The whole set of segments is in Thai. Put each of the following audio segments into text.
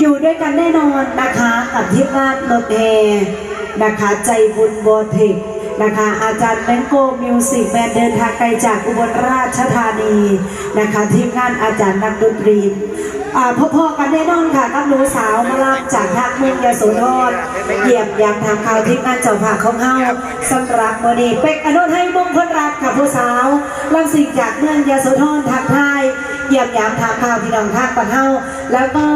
อยู่ด้วยกันแน่นอนนะคะกับทีมงานรถแฮนะคะใจบุญโบทิกนะคะ อาจารย์แมงโกมิวสิกแบนเดินทางไกลจากอุบลราชธานีนะคะทีมงานอาจารย์นักดนตรีอ่าพ่อๆกันแน่นอนค่ะกับหนูสาวมาลาจากทางเมืองยโสธรเหยียบยามทางข่าวทีมงานเจ้าภาของเฮาสำหรับมือนี้เป็กอนุให้มงคลรักกับผู้สาวลังสิงจากเมืองยโสธรทางไทยเยี่ยมยามถามข่าวพี่น้องทางปันเฮา แล้วก็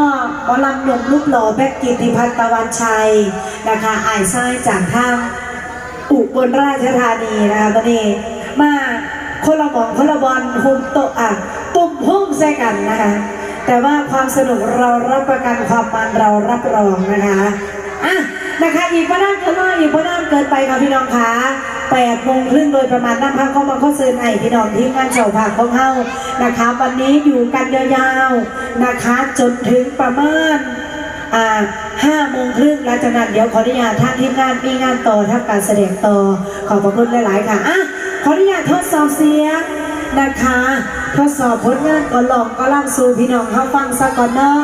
หมอลำหนุ่มลูกหล่อแบกกิติพัฒน์ตะวันชัยนะคะอายซ้ายจากทางอุบลราชธานีนะคะตอนนี้มาคนละหมองคนละบอลหุมโตอะตุ่มหุ้มใส่กันนะคะ แต่ว่าความสนุกเรารับประกันความมันเรารับรองนะคะอะ นะคะ อีกพระนามเกินน้อยอีกพระนามเกินไปค่ะพี่น้องคะแปดโมงครึ่งโดยประมาณนั่งพักเข้ามาเข้อเซินไอพี่น้องที่งานเฉาผักของเฮานะคะ วันนี้อยู่กันยาวๆนะคะ จนถึงประมาณห้าโมงครึ่งหลังจากนั้นเดี๋ยวขออนุญาตท่างทีมงานมีงานต่อทำการแสดงต่อขอบพระคุณหลาย ๆ ค่ะอะขออนุญาตทดสอบเสียงนะคะ ทดสอบผลงานก่อนลองก็ล่างสู่พี่น้องเขาฟังซะก่อนเนาะ